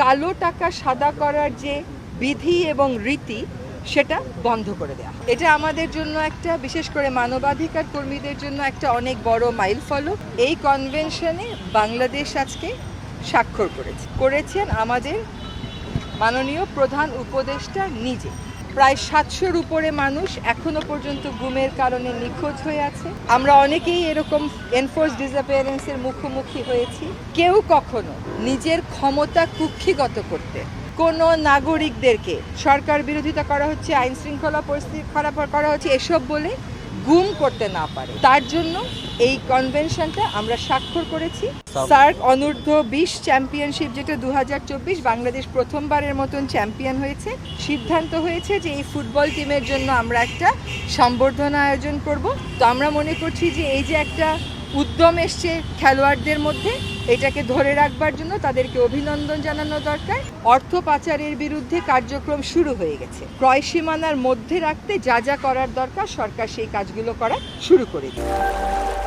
কালো টাকা সাদা করার যে বিধি এবং রীতি, সেটা বন্ধ করে দেওয়া এটা আমাদের জন্য একটা, বিশেষ করে মানবাধিকার কর্মীদের জন্য একটা অনেক বড় মাইল ফলক এই কনভেনশনে বাংলাদেশ আজকে স্বাক্ষর করেছে। করেছেন আমাদের মাননীয় প্রধান উপদেষ্টা নিজে। প্রায় সাতশোর উপরে মানুষ এখনও পর্যন্ত গুমের কারণে নিখোঁজ হয়ে আছে। আমরা অনেকেই এরকম এনফোর্স ডিসঅ্যাপিয়ারেন্সের মুখোমুখি হয়েছি। কেউ কখনো নিজের ক্ষমতা কুক্ষিগত করতে কোনো নাগরিকদেরকে সরকার বিরোধিতা করা হচ্ছে আইন শৃঙ্খলা পরিস্থিতি খারাপ করা হচ্ছে, এসব বলে গুম করতে না পারে। তার জন্য এই কনভেনশনটা আমরা স্বাক্ষর করেছি। সার্ক অনূর্ধ্ব বিশ চ্যাম্পিয়নশিপ যেটা দু হাজার চব্বিশ বাংলাদেশ প্রথমবারের মতন চ্যাম্পিয়ন হয়েছে। সিদ্ধান্ত হয়েছে যে এই ফুটবল টিমের জন্য আমরা একটা সম্বর্ধনা আয়োজন করব। তো আমরা মনে করছি যে এই যে একটা উদ্যম এসছে খেলোয়াড়দের মধ্যে। এটাকে ধরে রাখবার জন্য তাদেরকে অভিনন্দন জানানো দরকার। অর্থ পাচারের বিরুদ্ধে কার্যক্রম শুরু হয়ে গেছে। ক্রয় সীমানার মধ্যে রাখতে যা যা করার দরকার, সরকার সেই কাজগুলো করা শুরু করে দিয়েছে।